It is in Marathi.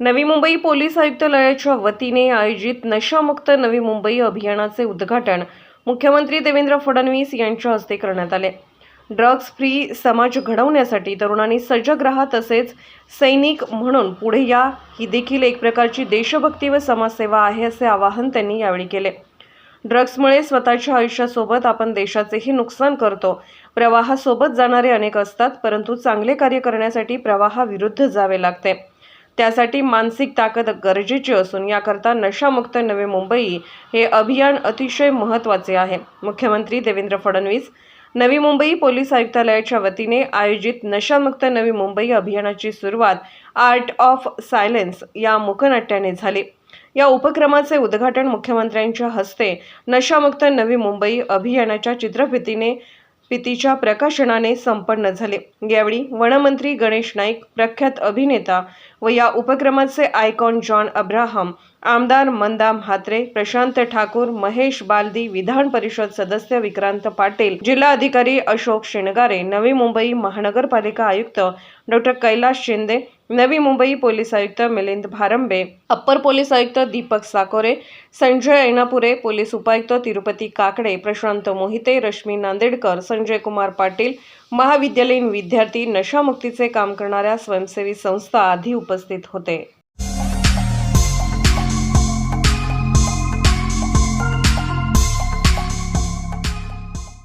नवी मुंबई पोलीस आयुक्तालयाच्या वतीने आयोजित नशामुक्त नवी मुंबई अभियानाचे उद्घाटन मुख्यमंत्री देवेंद्र फडणवीस यांच्या हस्ते करण्यात आले. ड्रग्ज फ्री समाज घडवण्यासाठी तरुणांनी सजग राहा तसेच सैनिक म्हणून पुढे या ही देखील एक प्रकारची देशभक्ती व समाजसेवा आहे असे आवाहन त्यांनी यावेळी केले. ड्रग्समुळे स्वतःच्या आयुष्यासोबत आपण देशाचेही नुकसान करतो. प्रवाहासोबत जाणारे अनेक असतात परंतु चांगले कार्य करण्यासाठी प्रवाहाविरुद्ध जावे लागते. त्यासाठी मानसिक ताकद गरजेची असून याकरता नशामुक्त नवे मुंबई हे अभियान अतिशय महत्त्वाचे आहे. मुख्यमंत्री देवेंद्र फडणवीस नवी मुंबई पोलीस आयुक्तालयाच्या वतीने आयोजित नशामुक्त नवी मुंबई अभियानाची सुरुवात आर्ट ऑफ सायलेन्स या मुकनाट्याने झाली. या उपक्रमाचे उद्घाटन मुख्यमंत्र्यांच्या हस्ते नशामुक्त नवी मुंबई अभियानाच्या चित्रफितीने फितीच्या प्रकाशनाने संपन्न झाले. यावेळी वनमंत्री गणेश नाईक प्रख्यात अभिनेता व या उपक्रमाचे आयकॉन जॉन अब्राहम आमदार मंदाम हात्रे प्रशांत ठाकूर महेश बालदी विधान परिषद सदस्य विक्रांत पाटील जिल्हा अधिकारी अशोक शेणगारे नवी मुंबई महानगरपालिका आयुक्त डॉक्टर कैलास शिंदे नवी मुंबई पोलीस आयुक्त मिलिंद भारंबे अप्पर पोलीस आयुक्त दीपक साकोरे संजय ऐनापुरे पोलीस उपायुक्त तिरुपती काकडे प्रशांत मोहिते रश्मी नांदेडकर संजय कुमार पाटील महाविद्यालयीन विद्यार्थी नशामुक्तीचे काम करणाऱ्या स्वयंसेवी संस्था आधी उपस्थित होते.